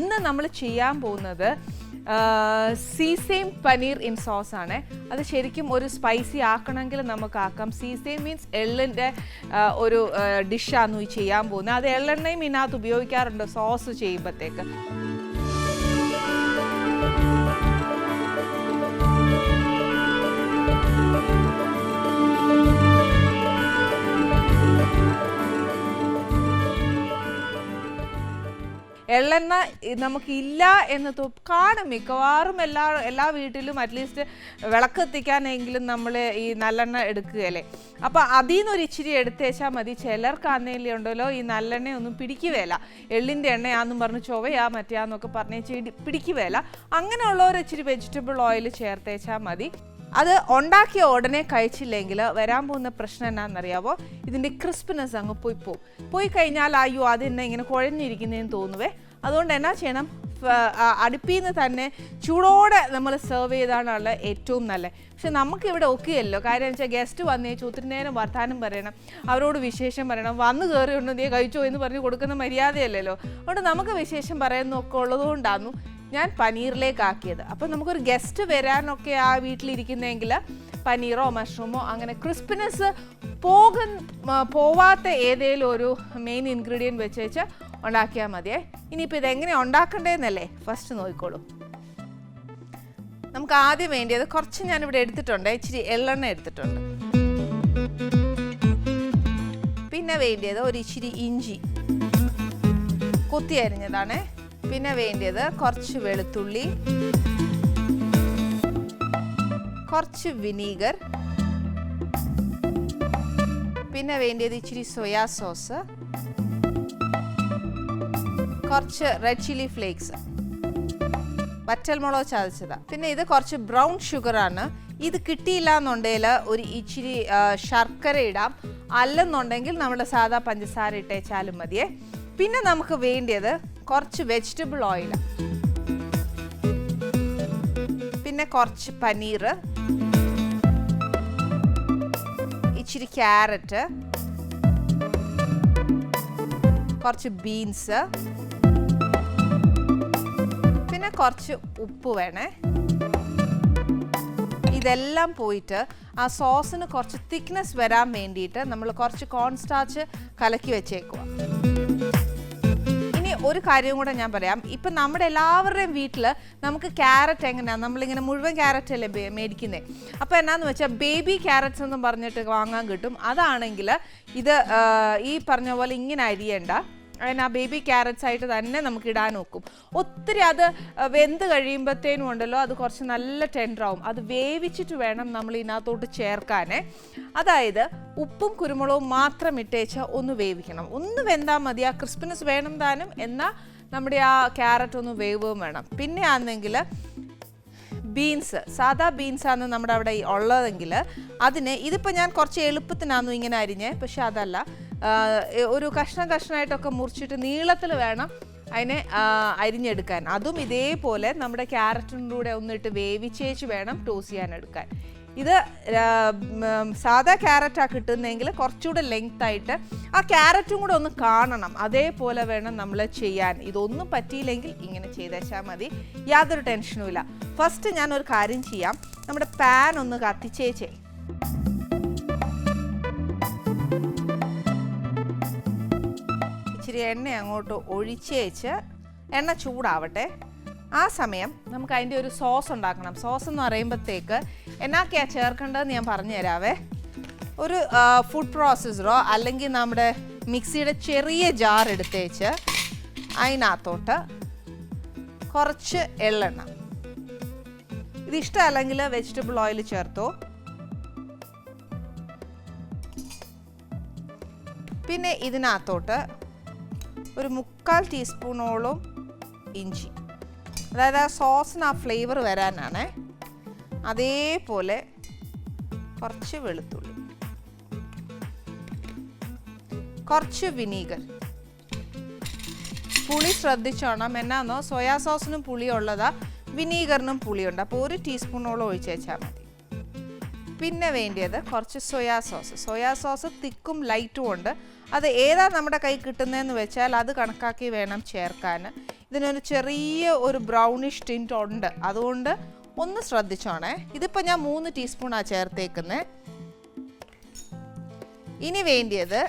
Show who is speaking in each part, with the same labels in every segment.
Speaker 1: ഇന്ന് നമ്മൾ ചെയ്യാൻ പോകുന്നത് സീസെയിം പനീർ ഇൻ സോസ് ആണ്. അത് ശരിക്കും ഒരു സ്പൈസി ആക്കണമെങ്കിൽ നമുക്ക് ആക്കാം. സീസെയിം മീൻസ് എള്ളിന്റെ ഒരു ഡിഷാണ് ചെയ്യാൻ പോകുന്നത്. അത് എള്ളെണ്ണയും ഇതിനകത്ത് ഉപയോഗിക്കാറുണ്ട് സോസ് ചെയ്യുമ്പോഴത്തേക്ക് എള്ളെണ്ണ നമുക്കില്ല എന്ന് കാണും മിക്കവാറും എല്ലാ എല്ലാ വീട്ടിലും അറ്റ്ലീസ്റ്റ് വിളക്ക് എത്തിക്കാനെങ്കിലും നമ്മൾ ഈ നല്ലെണ്ണ എടുക്കുകയല്ലേ. അപ്പോൾ അതിൽ നിന്നൊരു ഇച്ചിരി എടുത്തേച്ചാൽ മതി. ചിലർക്കാന്നേലും ഉണ്ടല്ലോ ഈ നല്ലെണ്ണ നല്ലെണ്ണയൊന്നും പിടിക്കുകയില്ല. എള്ളിന്റെ എണ്ണയാന്നും പറഞ്ഞ് ചൊവ്വയാ മറ്റേയാന്നൊക്കെ പറഞ്ഞ് പിടിക്കുകയില്ല. അങ്ങനെയുള്ളവർ ഇച്ചിരി വെജിറ്റബിൾ ഓയിൽ ചേർത്തേച്ചാൽ മതി. അത് ഉണ്ടാക്കിയ ഉടനെ കഴിച്ചില്ലെങ്കിൽ വരാൻ പോകുന്ന പ്രശ്നം എന്നാണെന്നറിയാവോ? ഇതിന്റെ ക്രിസ്പിനെസ് അങ്ങ് പോയി പോകും പോയി കഴിഞ്ഞാൽ അയ്യോ അത് ഇങ്ങനെ കുഴഞ്ഞിരിക്കുന്നതെന്ന് തോന്നുവേ? അതുകൊണ്ട് എന്നാ ചെയ്യണം? അടുപ്പിൽ നിന്ന് തന്നെ ചൂടോടെ നമ്മൾ സെർവ് ചെയ്താണുള്ള ഏറ്റവും നല്ലത്. പക്ഷെ നമുക്കിവിടെ ഒക്കെയല്ലോ. കാര്യം വെച്ചാൽ ഗസ്റ്റ് വന്നേ ഒത്തിരി നേരം വർത്താനം പറയണം. അവരോട് വിശേഷം പറയണം. വന്ന് കയറിയുണ്ട് നീ കഴിച്ചോ എന്ന് പറഞ്ഞ് കൊടുക്കുന്ന മര്യാദയല്ലല്ലോ. അതുകൊണ്ട് നമുക്ക് വിശേഷം പറയുന്നൊക്കെ ഉള്ളതുകൊണ്ടായിരുന്നു ഞാൻ പനീറിലേക്ക് ആക്കിയത് അപ്പം നമുക്കൊരു ഗസ്റ്റ് വരാനൊക്കെ ആ വീട്ടിലിരിക്കുന്നെങ്കിൽ പനീറോ മഷ്റൂമോ അങ്ങനെ ക്രിസ്പിനെസ് പോകും പോവാത്ത ഏതെങ്കിലും ഒരു മെയിൻ ഇൻഗ്രീഡിയന്റ് വെച്ച് വെച്ച് ഉണ്ടാക്കിയാൽ മതിയേ. ഇനിയിപ്പോൾ ഇതെങ്ങനെ ഉണ്ടാക്കണ്ടേന്നല്ലേ ഫസ്റ്റ് നോക്കിക്കോളൂ. നമുക്ക് ആദ്യം വേണ്ടിയത് കുറച്ച് ഞാനിവിടെ എടുത്തിട്ടുണ്ട്. ഇച്ചിരി എള്ളെണ്ണ എടുത്തിട്ടുണ്ട്. പിന്നെ വേണ്ടിയത് ഒരു ഇച്ചിരി ഇഞ്ചി. കൊത്തി അരിഞ്ഞതാണേ. പിന്നെ വേണ്ടിയത് കുറച്ച് വെളുത്തുള്ളി കുറച്ച് വിനീഗർ പിന്നെ വേണ്ടിയത് ഇച്ചിരി സോയാ സോസ് കുറച്ച് റെഡ് ചില്ലി ഫ്ലേക്സ് വറ്റൽമുളക് ചതച്ചതാ. പിന്നെ ഇത് കുറച്ച് ബ്രൗൺ ഷുഗർ ആണ് ഇത് കിട്ടിയില്ല എന്നുണ്ടെങ്കിൽ ഒരു ഇച്ചിരി ശർക്കര ഇടാം. അല്ലെന്നുണ്ടെങ്കിൽ നമ്മുടെ സാധാ പഞ്ചസാര ഇട്ടേച്ചാലും മതിയേ. പിന്നെ നമുക്ക് വേണ്ടിയത് കുറച്ച് വെജിറ്റബിൾ ഓയിൽ പിന്നെ കുറച്ച് പനീർ. ഇച്ചിരി ക്യാരറ്റ് കുറച്ച് ബീൻസ് പിന്നെ കുറച്ച് ഉപ്പ് വേണേ. ഇതെല്ലാം പോയിട്ട് ആ സോസിന് കുറച്ച് തിക്നെസ് വരാൻ വേണ്ടിയിട്ട് നമ്മൾ കുറച്ച് കോൺസ്റ്റാച്ച് കലക്കി വെച്ചേക്കുക ഒരു കാര്യം കൂടെ ഞാൻ പറയാം. ഇപ്പം നമ്മുടെ എല്ലാവരുടെയും വീട്ടിൽ നമുക്ക് ക്യാരറ്റ് എങ്ങനെയാണ് നമ്മളിങ്ങനെ മുഴുവൻ ക്യാരറ്റ് അല്ലേ മേടിക്കുന്നത് മേടിക്കുന്നേ? അപ്പോൾ എന്നാന്ന് വെച്ചാൽ ബേബി ക്യാരറ്റ്സ് എന്നും പറഞ്ഞിട്ട് വാങ്ങാൻ കിട്ടും. അതാണെങ്കിൽ ഇത് ഈ പറഞ്ഞ പോലെ ഇങ്ങനെ അരിയണ്ട അതിന് ആ ബേബി ക്യാരറ്റ്സ് ആയിട്ട് തന്നെ നമുക്ക് ഇടാൻ നോക്കും. ഒത്തിരി അത് വെന്ത് കഴിയുമ്പോഴത്തേനും ഉണ്ടല്ലോ അത് കുറച്ച് നല്ല ടെൻഡറാവും അത് വേവിച്ചിട്ട് വേണം നമ്മൾ ഇതിനകത്തോട്ട് ചേർക്കാനേ. അതായത് ഉപ്പും കുരുമുളകും മാത്രം ഇട്ടേച്ച് ഒന്ന് വേവിക്കണം. ഒന്ന് വെന്താൽ മതി. ആ ക്രിസ്പിനെസ് വേണം താനും. എന്നാൽ നമ്മുടെ ആ ക്യാരറ്റ് ഒന്ന് വേവുകയും വേണം. പിന്നെ ആണെങ്കിൽ ബീൻസ് സാധാ ബീൻസാണ് നമ്മുടെ അവിടെ ഉള്ളതെങ്കിൽ അതിന് ഇതിപ്പോൾ ഞാൻ കുറച്ച് എളുപ്പത്തിനാന്നു ഇങ്ങനെ അരിഞ്ഞ് പക്ഷെ അതല്ല. ഒരു കഷ്ണം കഷ്ണമായിട്ടൊക്കെ മുറിച്ചിട്ട് നീളത്തിൽ വേണം അതിനെ അരിഞ്ഞെടുക്കാൻ. അതും ഇതേപോലെ നമ്മുടെ ക്യാരറ്റിന്റെ കൂടെ ഒന്നിട്ട് വേവിച്ചേച്ച് വേണം ടോസ് ചെയ്യാൻ എടുക്കാൻ ഇത് സാധാ ക്യാരറ്റാണ് കിട്ടുന്നതെങ്കിൽ കുറച്ചുകൂടെ ലെങ്ത് ആയിട്ട് ആ ക്യാരറ്റും കൂടെ ഒന്ന് കാണണം. അതേപോലെ വേണം നമ്മൾ ചെയ്യാൻ. ഇതൊന്നും പറ്റിയില്ലെങ്കിൽ ഇങ്ങനെ ചെയ്തേച്ചാൽ മതി. യാതൊരു ടെൻഷനും ഇല്ല. ഫസ്റ്റ് ഞാൻ ഒരു കാര്യം ചെയ്യാം. നമ്മുടെ പാൻ ഒന്ന് കത്തിച്ചേച്ചേ. ഇച്ചിരി എണ്ണ അങ്ങോട്ട് ഒഴിച്ചേച്ച് എണ്ണ ചൂടാവട്ടെ. ആ സമയം നമുക്ക് അതിന്റെ ഒരു സോസ് ഉണ്ടാക്കണം. സോസ് എന്ന് പറയുമ്പോഴത്തേക്ക് എന്നാക്കെയാണ് ചേർക്കേണ്ടതെന്ന് ഞാൻ പറഞ്ഞു തരാവേ ഒരു ഫുഡ് പ്രോസസ്സറോ അല്ലെങ്കിൽ നമ്മുടെ മിക്സിയുടെ ചെറിയ ജാർ എടുത്തേച്ച് അതിനകത്തോട്ട് കുറച്ച് എള്ളെണ്ണ. ഇത് ഇഷ്ടമല്ലെങ്കിൽ വെജിറ്റബിൾ ഓയിൽ ചേർത്തോ. പിന്നെ ഇതിനകത്തോട്ട് ഒരു മുക്കാൽ ടീസ്പൂണോളം ഇഞ്ചി. അതായത് ആ സോസിന് ആ ഫ്ലേവർ വരാനാണ്. അതേപോലെ കുറച്ച് വെളുത്തുള്ളി. കുറച്ച് വിനീഗർ. പുളി ശ്രദ്ധിച്ചോണം. എന്നാന്നോ? സോയാ സോസിനും പുളി ഉള്ളതാ വിനീഗറിനും പുളിയുണ്ട്. അപ്പോൾ ഒരു ടീസ്പൂണോളം ഒഴിച്ച് വെച്ചാൽ മതി. പിന്നെ വേണ്ടിയത് കുറച്ച് സോയാ സോസ്. സോയാ സോസ് തിക്കും ലൈറ്റും ഉണ്ട്. അത് ഏതാ നമ്മുടെ കൈ കിട്ടുന്നതെന്ന് വെച്ചാൽ അത് കണക്കാക്കി വേണം ചേർക്കാൻ. ഇതിനൊരു ചെറിയ ഒരു ബ്രൗണിഷ് ടിന്റ് ഉണ്ട്. അതുകൊണ്ട് ഒന്ന് ശ്രദ്ധിച്ചോണേ. ഇതിപ്പോൾ ഞാൻ മൂന്ന് ടീസ്പൂണാണ് ചേർത്തേക്കുന്നത് ഇനി വേണ്ടിയത്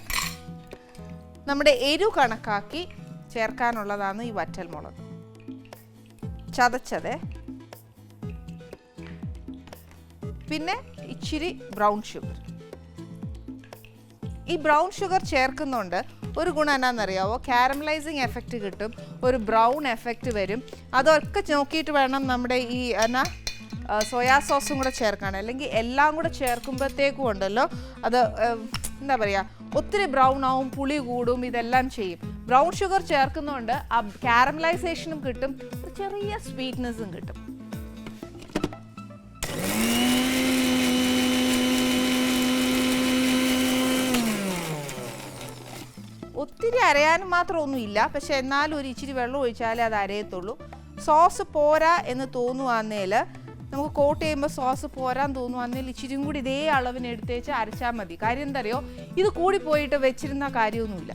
Speaker 1: നമ്മുടെ എരു കണക്കാക്കി ചേർക്കാനുള്ളതാണ് ഈ വറ്റൽ മുളക്. ചതച്ചത്. പിന്നെ ഇച്ചിരി ബ്രൗൺ ഷുഗർ ഈ ബ്രൗൺ ഷുഗർ ചേർക്കുന്നുണ്ട്. ഒരു ഗുണം എന്നാണെന്നറിയാവോ കാരമലൈസിങ് എഫക്റ്റ് കിട്ടും. ഒരു ബ്രൗൺ എഫക്റ്റ് വരും. അതൊക്കെ നോക്കിയിട്ട് വേണം നമ്മുടെ ഈ എന്നാ സോയാ സോസും കൂടെ ചേർക്കാൻ. അല്ലെങ്കിൽ എല്ലാം കൂടെ ചേർക്കുമ്പോഴത്തേക്കും ഉണ്ടല്ലോ അത് എന്താ പറയുക ഒത്തിരി ബ്രൗൺ ആവും പുളി കൂടും ഇതെല്ലാം ചെയ്യും. ബ്രൗൺ ഷുഗർ ചേർക്കുന്നതുകൊണ്ട് ആ കാരമലൈസേഷനും കിട്ടും. ചെറിയ സ്വീറ്റ്നെസ്സും കിട്ടും. ഒത്തിരി അരയാനും മാത്രം ഒന്നുമില്ല പക്ഷെ എന്നാലും ഒരു ഇച്ചിരി വെള്ളം ഒഴിച്ചാലേ അത് അരയത്തുള്ളൂ. സോസ് പോരാ എന്ന് തോന്നുവാന്നേൽ നമുക്ക് കോട്ട് ചെയ്യുമ്പോൾ സോസ് പോരാൻ തോന്നുവാന്നേൽ ഇച്ചിരിയും കൂടി ഇതേ അളവിന് എടുത്തേച്ച് അരച്ചാൽ മതി. കാര്യം എന്താ അറിയോ ഇത് കൂടി പോയിട്ട് വെച്ചിരുന്ന കാര്യമൊന്നുമില്ല.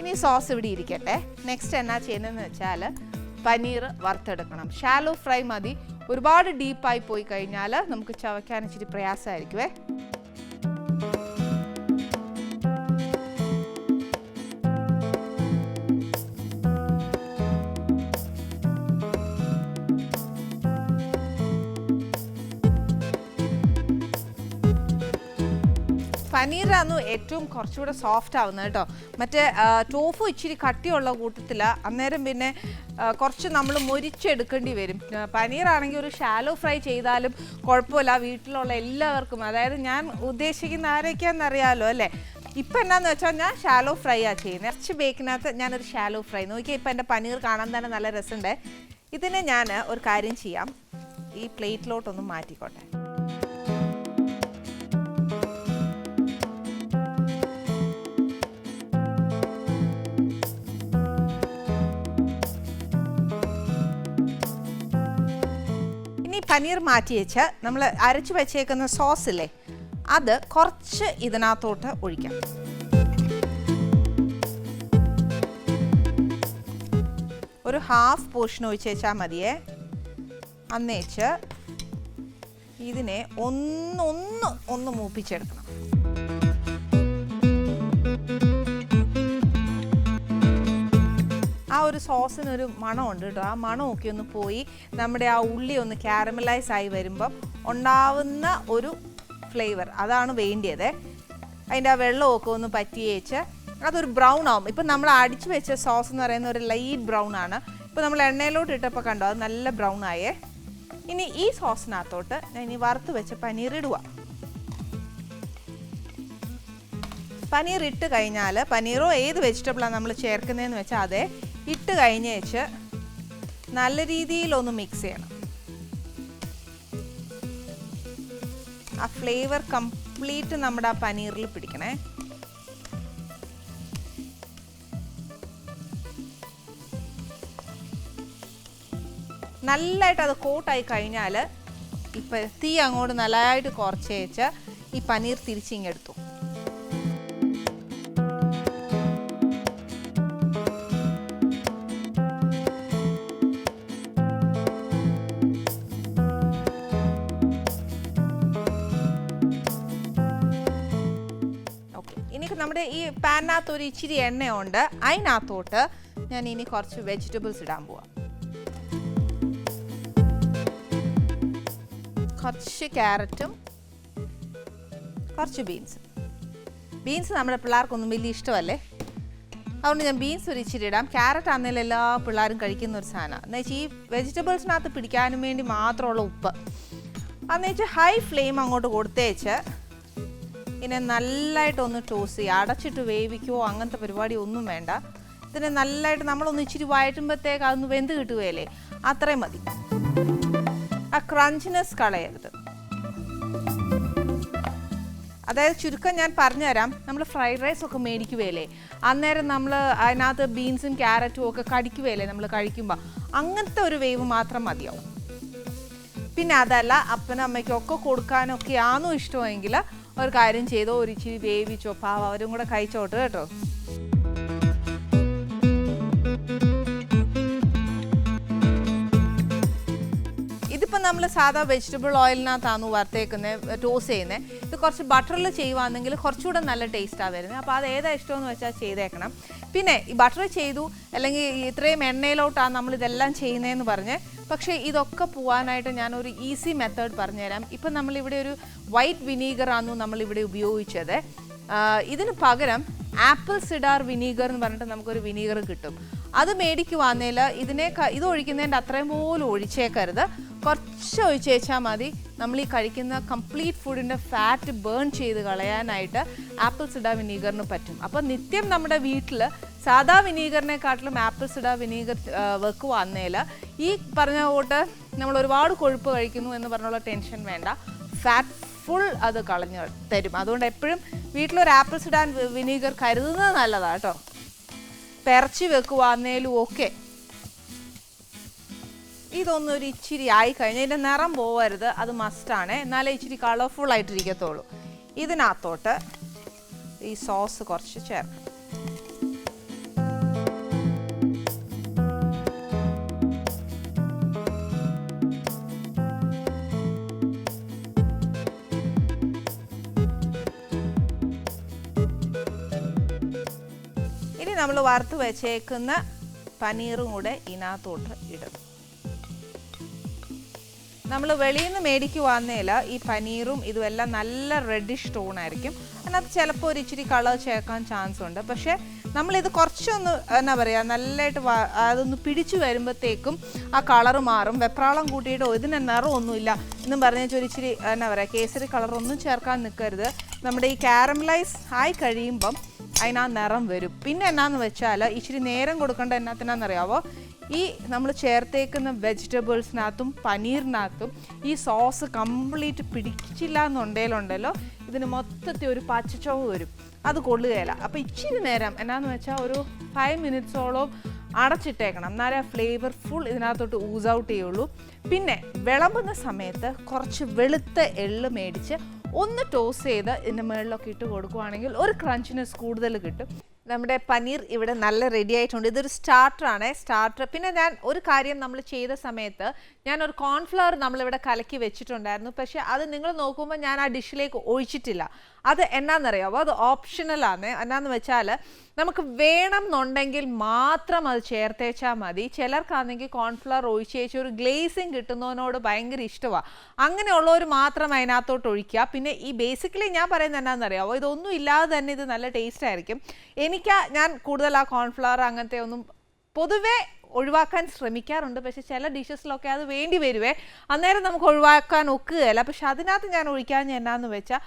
Speaker 1: ഇനി സോസ് ഇവിടെ ഇരിക്കട്ടെ. നെക്സ്റ്റ് എന്നാ ചെയ്യുന്നതെന്ന് വെച്ചാൽ പനീർ വറുത്തെടുക്കണം. ഷാലോ ഫ്രൈ മതി. ഒരുപാട് ഡീപ്പായി പോയി കഴിഞ്ഞാൽ നമുക്ക് ചവയ്ക്കാൻ ഇച്ചിരി പ്രയാസമായിരിക്കുമേ പനീറാണ് ഏറ്റവും കുറച്ചുകൂടെ സോഫ്റ്റ് ആവുന്നത് കേട്ടോ. മറ്റേ ടോഫു ഇച്ചിരി കട്ടിയുള്ള കൂട്ടത്തില. അന്നേരം പിന്നെ കുറച്ച് നമ്മൾ മുരിച്ചെടുക്കേണ്ടി വരും. പനീറാണെങ്കിൽ ഒരു ഷാലോ ഫ്രൈ ചെയ്താലും കുഴപ്പമില്ല. വീട്ടിലുള്ള എല്ലാവർക്കും അതായത് ഞാൻ ഉദ്ദേശിക്കുന്ന ആരൊക്കെയാണെന്ന് അറിയാമല്ലോ അല്ലേ? ഇപ്പം എന്നാന്ന് വെച്ചാൽ ഞാൻ ഷാലോ ഫ്രൈ ആ ചെയ്യുന്നത് ഇറച്ചി ബേക്കിനകത്ത് ഞാനൊരു ഷാലോ ഫ്രൈ നോക്കിയാൽ ഇപ്പം എന്റെ പനീർ കാണാൻ തന്നെ നല്ല രസമുണ്ട്. ഇതിനെ ഞാൻ ഒരു കാര്യം ചെയ്യാം. ഈ പ്ലേറ്റിലോട്ടൊന്ന് മാറ്റിക്കോട്ടെ. പനീർ മാറ്റി വെച്ച് നമ്മൾ അരച്ചു വെച്ചേക്കുന്ന സോസ് ഇല്ലേ അത് കുറച്ച് ഇതിനകത്തോട്ട് ഒഴിക്കാം. ഒരു ഹാഫ് പോർഷൻ ഒഴിച്ച് വെച്ചാൽ മതിയേ. അന്നേച്ച് ഇതിനെ ഒന്ന് ഒന്ന് ഒന്ന് മൂപ്പിച്ചെടുക്കണം. ഒരു സോസിനൊരു മണമുണ്ട് കേട്ടോ. ആ മണമൊക്കെ ഒന്ന് പോയി നമ്മുടെ ആ ഉള്ളി ഒന്ന് ക്യാരമലൈസ് ആയി വരുമ്പം ഉണ്ടാവുന്ന ഒരു ഫ്ലേവർ അതാണ് വേണ്ടിയത്. അതിന്റെ ആ വെള്ളമൊക്കെ ഒന്ന് പറ്റിയേച്ച് അതൊരു ബ്രൗൺ ആവും. ഇപ്പം നമ്മൾ അടിച്ചു വെച്ച സോസ് എന്ന് പറയുന്ന ഒരു ലൈറ്റ് ബ്രൗൺ ആണ്. ഇപ്പം നമ്മൾ എണ്ണയിലോട്ട് ഇട്ടപ്പോൾ കണ്ടോ അത് നല്ല ബ്രൗൺ ആയേ. ഇനി ഈ സോസിനകത്തോട്ട് ഞാൻ ഇനി വറുത്ത് വെച്ച പനീർ ഇടുക. പനീർ ഇട്ട് കഴിഞ്ഞാൽ പനീറോ ഏത് വെജിറ്റബിളാണ് നമ്മൾ ചേർക്കുന്നതെന്ന് വെച്ചാൽ അതെ ഇട്ട് കഴിഞ്ഞ് വെച്ച് നല്ല രീതിയിലൊന്ന് മിക്സ് ചെയ്യണം. ആ ഫ്ലേവർ കംപ്ലീറ്റ് നമ്മുടെ ആ പനീറിൽ പിടിക്കണേ. നല്ലതായിട്ട് അത് കോട്ടായി കഴിഞ്ഞാൽ ഇപ്പം തീ അങ്ങോട്ട് നല്ലതായിട്ട് കുറച്ച് വെച്ച് ഈ പനീർ തിരിച്ചിങ്ങെടുത്തു പാനിനകത്ത് ഒരു ഇച്ചിരി എണ്ണയുണ്ട്. അതിനകത്തോട്ട് ഞാൻ ഇനി കുറച്ച് വെജിറ്റബിൾസ് ഇടാൻ പോവാം. കുറച്ച് ക്യാരറ്റും കുറച്ച് ബീൻസ് ബീൻസ് നമ്മുടെ പിള്ളേർക്കൊന്നും വലിയ ഇഷ്ടമല്ലേ? അതുകൊണ്ട് ഞാൻ ബീൻസ് ഒരു ഇച്ചിരി ഇടാം. ക്യാരറ്റ് ആണെങ്കിലും എല്ലാ പിള്ളേരും കഴിക്കുന്ന ഒരു സാധനമാണ് എന്ന് വെച്ചാൽ ഈ വെജിറ്റബിൾസിനകത്ത് പിടിക്കാനും വേണ്ടി മാത്രമുള്ള ഉപ്പ്. അന്ന് വെച്ചാൽ ഹൈ ഫ്ലെയിം അങ്ങോട്ട് കൊടുത്തേച്ച് ഇതിനെ നല്ലതായിട്ടൊന്ന് ടോസ് ചെയ്യുക. അടച്ചിട്ട് വേവിക്കുവോ അങ്ങനത്തെ പരിപാടി ഒന്നും വേണ്ട. ഇതിനെ നല്ലതായിട്ട് നമ്മളൊന്ന് ഇച്ചിരി വഴറ്റുമ്പോഴത്തേക്ക് അതൊന്ന് വെന്ത് കിട്ടുകയല്ലേ? അത്രയും മതി. ആ ക്രഞ്ചിനെസ് കളയരുത്. അതായത് ചുരുക്കം ഞാൻ പറഞ്ഞുതരാം. നമ്മൾ ഫ്രൈഡ് റൈസ് ഒക്കെ മേടിക്കുകയല്ലേ? അന്നേരം നമ്മൾ അതിനകത്ത് ബീൻസും ക്യാരറ്റും ഒക്കെ കടിക്കുകയല്ലേ നമ്മൾ കഴിക്കുമ്പോൾ അങ്ങനത്തെ ഒരു വേവ് മാത്രം മതിയാവും. പിന്നെ അതല്ല അപ്പനും അമ്മയ്ക്കൊക്കെ കൊടുക്കാനൊക്കെ ആണോ ഇഷ്ടമെങ്കിൽ ഒരു കാര്യം ചെയ്തോ ഒരു ഇച്ചിരി വേവിച്ചോ പാവ അവരും കൂടെ കഴിച്ചോട്ട് കേട്ടോ. നമ്മൾ സാധാ വെജിറ്റബിൾ ഓയിലിനകത്താണ് വറുത്തേക്കുന്നത് ടോസ് ചെയ്യുന്നത് ഇത് കുറച്ച് ബട്ടറിൽ ചെയ്യുവാണെങ്കിൽ കുറച്ചുകൂടെ നല്ല ടേസ്റ്റാണ് വരുന്നത് അപ്പോൾ അത് ഏതാ ഇഷ്ടമെന്ന് വെച്ചാൽ ചെയ്തേക്കണം. പിന്നെ ഈ ബട്ടർ ചെയ്തു അല്ലെങ്കിൽ ഇത്രയും എണ്ണയിലോട്ടാണ് നമ്മൾ ഇതെല്ലാം ചെയ്യുന്നതെന്ന് പറഞ്ഞ് പക്ഷേ ഇതൊക്കെ പോകാനായിട്ട് ഞാനൊരു ഈസി മെത്തേഡ് പറഞ്ഞുതരാം. ഇപ്പം നമ്മളിവിടെ ഒരു വൈറ്റ് വിനീഗറാണ് നമ്മളിവിടെ ഉപയോഗിച്ചത്. ഇതിന് പകരം ആപ്പിൾ സിഡാർ വിനീഗർ എന്ന് പറഞ്ഞിട്ട് നമുക്കൊരു വിനീഗർ കിട്ടും. അത് മേടിക്കുവാന്നേൽ ഇതിനെ ക- ഇത് ഒഴിക്കുന്നതിന്റെ അത്രയും പോലും ഒഴിച്ചേക്കരുത്. കുറച്ച് ഒഴിച്ചേച്ചാൽ മതി. നമ്മൾ ഈ കഴിക്കുന്ന കംപ്ലീറ്റ് ഫുഡിന്റെ ഫാറ്റ് ബേൺ ചെയ്ത് കളയാനായിട്ട് ആപ്പിൾ സിഡാ വിനീഗറിന് പറ്റും. അപ്പോൾ നിത്യം നമ്മുടെ വീട്ടിൽ സാധാ വിനീഗറിനെക്കാട്ടിലും ആപ്പിൾ സിഡാ വിനീഗർ വെക്കുവാന്നേൽ ഈ പറഞ്ഞ കൂട്ട് നമ്മൾ ഒരുപാട് കൊഴുപ്പ് കഴിക്കുന്നു എന്ന് പറഞ്ഞുള്ള ടെൻഷൻ വേണ്ട. ഫാറ്റ് ഫുൾ അത് കളഞ്ഞ് തരും. അതുകൊണ്ട് എപ്പോഴും വീട്ടിലൊരു ആപ്പിൾ സിഡാൻ വിനീഗർ കരുതുന്നത് നല്ലതാണ് കേട്ടോ. പെരച്ചി വെക്കുവാന്നേലും ഒക്കെ ഇതൊന്നും ഒരു ഇച്ചിരി ആയി കഴിഞ്ഞാൽ ഇതിന്റെ നിറം പോവരുത് അത് മസ്റ്റാണ് എന്നാലേ ഇച്ചിരി കളർഫുൾ ആയിട്ടിരിക്കത്തുള്ളൂ. ഇതിനകത്തോട്ട് ഈ സോസ് കുറച്ച് ചേർക്കണം ഇനി നമ്മൾ വറുത്ത് വെച്ചേക്കുന്ന പനീറും കൂടെ ഇതിനകത്തോട്ട് ഇടും. നമ്മൾ വെളിയിൽ നിന്ന് മേടിക്കുവാന്നേല ഈ പനീറും ഇതുമെല്ലാം നല്ല റെഡിഷ് ടോൺ ആയിരിക്കും. അതിനകത്ത് ചിലപ്പോൾ ഒരു ഇച്ചിരി കളർ ചേർക്കാൻ ചാൻസ് ഉണ്ട്. പക്ഷേ നമ്മളിത് കുറച്ചൊന്ന് എന്നാ പറയുക നല്ലതായിട്ട് അതൊന്ന് പിടിച്ചു വരുമ്പോഴത്തേക്കും ആ കളർ മാറും. വെപ്രാളം കൂട്ടിയിട്ട് ഇതിന് നിറമൊന്നുമില്ല എന്നും പറഞ്ഞാൽ ഒരു ഇച്ചിരി എന്നാ പറയുക കേസരി കളറൊന്നും ചേർക്കാൻ നിൽക്കരുത് നമ്മുടെ ഈ കാരമലൈസ് ആയി കഴിയുമ്പം അതിനാ നിറം വരും. പിന്നെ എന്നാന്ന് വെച്ചാൽ ഇച്ചിരി നേരം കൊടുക്കേണ്ട എന്നാത്തിനാണെന്നറിയാവോ ഈ നമ്മൾ ചേർത്തേക്കുന്ന വെജിറ്റബിൾസിനകത്തും പനീറിനകത്തും ഈ സോസ് കംപ്ലീറ്റ് പിടിച്ചില്ല എന്നുണ്ടെങ്കിലുണ്ടല്ലോ ഇതിന് മൊത്തത്തിൽ ഒരു പച്ചച്ചോവ് വരും. അത് കൊള്ളുകയില്ല. അപ്പോൾ ഇച്ചിരി നേരം എന്നാന്ന് വെച്ചാൽ ഒരു ഫൈവ് മിനിറ്റ്സോളം അടച്ചിട്ടേക്കണം. എന്നാലേ ഫ്ലേവർ ഫുൾ ഇതിനകത്തോട്ട് ഊസ് ഔട്ട് ചെയ്യുള്ളൂ. പിന്നെ വിളമ്പുന്ന സമയത്ത് കുറച്ച് വെളുത്ത എള്ള് മേടിച്ച് ഒന്ന് ടോസ് ചെയ്ത് ഇതിന്റെ മുകളിലൊക്കെ ഇട്ട് കൊടുക്കുവാണെങ്കിൽ ഒരു ക്രഞ്ചിനെസ് കൂടുതൽ കിട്ടും. നമ്മുടെ പനീർ ഇവിടെ നല്ല റെഡി ആയിട്ടുണ്ട്. ഇതൊരു സ്റ്റാർട്ടറാണ് സ്റ്റാർട്ടർ പിന്നെ ഞാൻ ഒരു കാര്യം നമ്മൾ ചെയ്ത സമയത്ത് ഞാൻ ഒരു കോൺഫ്ലവർ നമ്മളിവിടെ കലക്കി വെച്ചിട്ടുണ്ടായിരുന്നു. പക്ഷേ അത് നിങ്ങൾ നോക്കുമ്പോൾ ഞാൻ ആ ഡിഷിലേക്ക് ഒഴിച്ചിട്ടില്ല. അത് എന്നാണെന്നറിയാമോ അത് ഓപ്ഷണലാണ് എന്നാന്ന് വെച്ചാൽ നമുക്ക് വേണം എന്നുണ്ടെങ്കിൽ മാത്രം അത് ചേർത്തേച്ചാൽ മതി. ചിലർക്കാണെങ്കിൽ കോൺഫ്ലവർ ഒഴിച്ചേച്ച് ഒരു ഗ്ലേസിങ് കിട്ടുന്നതിനോട് ഭയങ്കര ഇഷ്ടമാണ് അങ്ങനെയുള്ളവർ മാത്രം അതിനകത്തോട്ട് ഒഴിക്കുക. പിന്നെ ഈ ബേസിക്കലി ഞാൻ പറയുന്നത് എന്നാണെന്നറിയാമോ ഇതൊന്നും ഇല്ലാതെ തന്നെ ഇത് നല്ല ടേസ്റ്റ് ആയിരിക്കും. എനിക്ക് ഞാൻ കൂടുതൽ ആ കോൺഫ്ലവർ അങ്ങനത്തെ ഒന്നും പൊതുവേ ഒഴിവാക്കാൻ ശ്രമിക്കാറുണ്ട്. പക്ഷെ ചില ഡിഷസിലൊക്കെ അത് വേണ്ടി വരുവേ. അന്നേരം നമുക്ക് ഒഴിവാക്കാൻ ഒക്കുകയല്ല. പക്ഷെ അതിനകത്ത് ഞാൻ ഒഴിക്കാൻ എന്നാന്ന് വെച്ചാൽ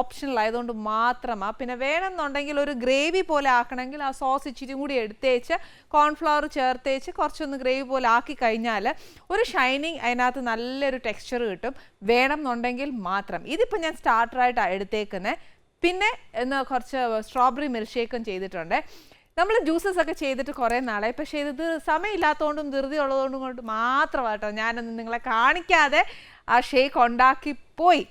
Speaker 1: ഓപ്ഷണൽ ആയതുകൊണ്ട് മാത്രമാണ് പിന്നെ വേണമെന്നുണ്ടെങ്കിൽ ഒരു ഗ്രേവി പോലെ ആക്കണമെങ്കിൽ ആ സോസ് ഇച്ചിരി കൂടി എടുത്തേച്ച് കോൺഫ്ലവർ ചേർത്തേച്ച് കുറച്ചൊന്ന് ഗ്രേവി പോലെ ആക്കി കഴിഞ്ഞാൽ ഒരു ഷൈനിങ് അതിനകത്ത് നല്ലൊരു ടെക്സ്ചർ കിട്ടും. വേണമെന്നുണ്ടെങ്കിൽ മാത്രം. ഇതിപ്പോൾ ഞാൻ സ്റ്റാർട്ടറായിട്ടാണ് എടുത്തേക്കുന്നത് പിന്നെ ഇന്ന് കുറച്ച് സ്ട്രോബെറി മിൽഷേക്കും ഷേക്കും ചെയ്തിട്ടുണ്ട്. നമ്മൾ ജ്യൂസസ് ഒക്കെ ചെയ്തിട്ട് കുറേ നാളായി. പക്ഷേ ഇത് സമയമില്ലാത്തതുകൊണ്ടും ധൃതി ഉള്ളതുകൊണ്ടും കൊണ്ട് മാത്രമാട്ടോ ഞാനൊന്ന് നിങ്ങളെ കാണിക്കാതെ ആ ഷേക്ക് ഉണ്ടാക്കി പോയി.